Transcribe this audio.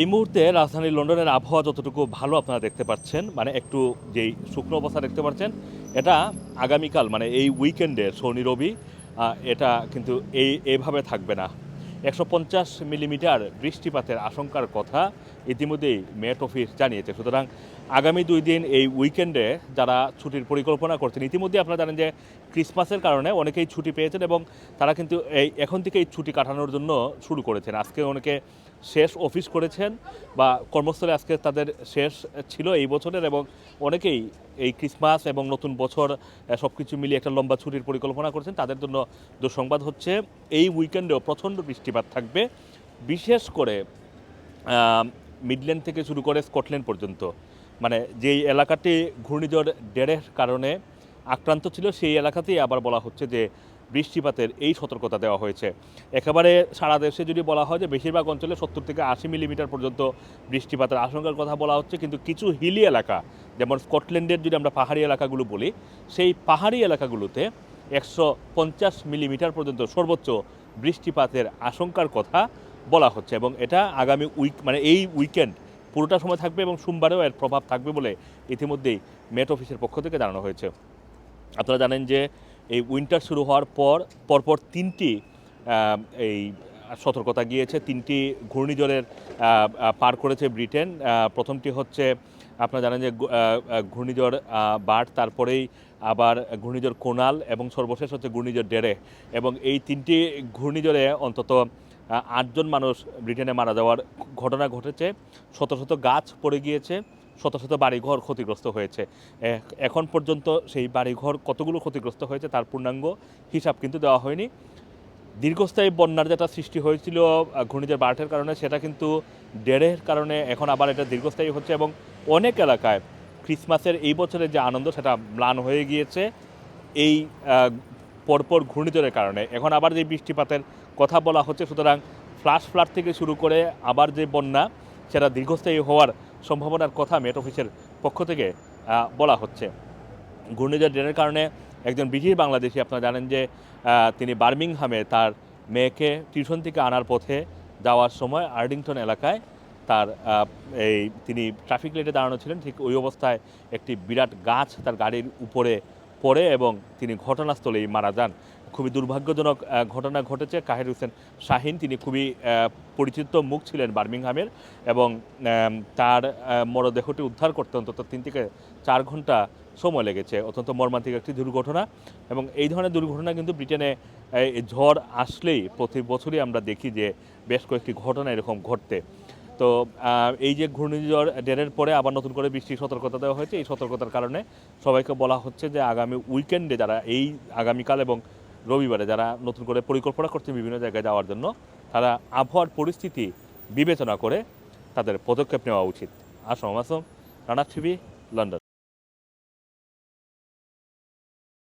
এই মুহূর্তে রাজধানী লন্ডনের আবহাওয়া যতটুকু ভালো আপনারা দেখতে পাচ্ছেন মানে একটু যেই শুকনো অবস্থা দেখতে পাচ্ছেন, এটা আগামীকাল মানে এই উইকেন্ডে শনি, রবি এটা কিন্তু এই এভাবে থাকবে না। একশো পঞ্চাশ মিলিমিটার বৃষ্টিপাতের আশঙ্কার কথা ইতিমধ্যেই মেট অফিস জানিয়েছে। সুতরাং আগামী দুই দিন এই উইকেন্ডে যারা ছুটির পরিকল্পনা করছেন ইতিমধ্যে আপনারা জানেন যে ক্রিসমাসের কারণে অনেকেই ছুটি পেয়েছেন এবং তারা কিন্তু এই, এখন থেকে এই ছুটি কাটানোর জন্য শুরু করেছেন। আজকে অনেকে শেষ অফিস করেছেন বা কর্মস্থলে আজকে তাদের শেষ ছিল এই বছরের এবং অনেকেই এই ক্রিসমাস এবং নতুন বছর সব কিছু মিলিয়ে একটা লম্বা ছুটির পরিকল্পনা করছেন। তাদের জন্য দুঃসংবাদ হচ্ছে, এই উইকেন্ডেও প্রচণ্ড বৃষ্টিপাত থাকবে, বিশেষ করে মিডল্যান্ড থেকে শুরু করে স্কটল্যান্ড পর্যন্ত। মানে যেই এলাকাটি ঘূর্ণিঝড় ডেরের কারণে আক্রান্ত ছিল, সেই এলাকাতেই আবার বলা হচ্ছে যে বৃষ্টিপাতের এই সতর্কতা দেওয়া হয়েছে। একেবারে সারা দেশে যদি বলা হয় যে বেশিরভাগ অঞ্চলে সত্তর থেকে আশি মিলিমিটার পর্যন্ত বৃষ্টিপাতের আশঙ্কার কথা বলা হচ্ছে, কিন্তু কিছু হিলি এলাকা, যেমন স্কটল্যান্ডের যদি আমরা পাহাড়ি এলাকাগুলো বলি, সেই পাহাড়ি এলাকাগুলোতে একশো পঞ্চাশ মিলিমিটার পর্যন্ত সর্বোচ্চ বৃষ্টিপাতের আশঙ্কার কথা বলা হচ্ছে এবং এটা আগামী উইক মানে এই উইকেন্ড পুরোটা সময় থাকবে এবং সোমবারেও এর প্রভাব থাকবে বলে ইতিমধ্যেই মেট অফিসের পক্ষ থেকে জানানো হয়েছে। আপনারা জানেন যে এই উইন্টার শুরু হওয়ার পর, পরপর তিনটি এই সতর্কতা গিয়েছে, তিনটি ঘূর্ণিঝড়ের পার করেছে ব্রিটেন। প্রথমটি হচ্ছে, আপনারা জানেন যে ঘূর্ণিঝড় বার্ড তারপরেই আবার ঘূর্ণিঝড় কোনাল এবং সর্বশেষ হচ্ছে ঘূর্ণিঝড় ডেরে। এবং এই তিনটি ঘূর্ণিঝড়ে অন্তত আটজন মানুষ ব্রিটেনে মারা যাওয়ার ঘটনা ঘটেছে। শত শত গাছ পড়ে গিয়েছে। শত শত বাড়িঘর ক্ষতিগ্রস্ত হয়েছে। এখন পর্যন্ত সেই বাড়িঘর কতগুলো ক্ষতিগ্রস্ত হয়েছে তার পূর্ণাঙ্গ হিসাব কিন্তু দেওয়া হয়নি। দীর্ঘস্থায়ী বন্যার যেটা সৃষ্টি হয়েছিল ঘূর্ণিঝড় বার্টের কারণে, সেটা কিন্তু ডেরের কারণে এখন আবার এটা দীর্ঘস্থায়ী হচ্ছে এবং অনেক এলাকায় ক্রিসমাসের এই বছরের যে আনন্দ, সেটা ম্লান হয়ে গিয়েছে। এই পরপর ঘূর্ণিঝড়ের কারণে। এখন আবার যে বৃষ্টিপাতের কথা বলা হচ্ছে, সুতরাং ফ্লাশ ফ্লাড থেকে শুরু করে আবার যে বন্যা, সেটা দীর্ঘস্থায়ী হওয়ার সম্ভাবনার কথা মেট অফিসের পক্ষ থেকে বলা হচ্ছে। ঘূর্ণিঝড় ড্রেনের কারণে একজন ব্রিটিশ বাংলাদেশি, আপনারা জানেন যে তিনি বার্মিংহামে তার মেয়েকে টিউশন থেকে আনার পথে যাওয়ার সময় আর্ডিংটন এলাকায় তার এই তিনি ট্রাফিক লাইটে দাঁড়ানো ছিলেন। ঠিক ওই অবস্থায় একটি বিরাট গাছ তার গাড়ির উপরে পড়ে এবং তিনি ঘটনাস্থলেই মারা যান। খুবই দুর্ভাগ্যজনক ঘটনা ঘটেছে। কাহির হোসেন শাহিন, তিনি খুবই পরিচিত মুখ ছিলেন বার্মিংহামের এবং তার মরদেহটি উদ্ধার করতে অন্তত তিন থেকে চার ঘণ্টা সময় লেগেছে। অত্যন্ত মর্মান্তিক একটি দুর্ঘটনা এবং এই ধরনের দুর্ঘটনা কিন্তু ব্রিটেনে ঝড় আসলেই প্রতি বছরই আমরা দেখি যে বেশ কয়েকটি ঘটনা এরকম ঘটতে। তো এই যে ঘূর্ণিঝড় ডেরের পরে আবার নতুন করে বৃষ্টির সতর্কতা দেওয়া হয়েছে, এই সতর্কতার কারণে সবাইকে বলা হচ্ছে যে আগামী উইকেন্ডে যারা এই আগামীকাল এবং রবিবারে যারা নতুন করে পরিকল্পনা করছে বিভিন্ন জায়গায় যাওয়ার জন্য, তারা আবহাওয়ার পরিস্থিতি বিবেচনা করে তাদের পদক্ষেপ নেওয়া উচিত। Assam Assam Rana TV, London.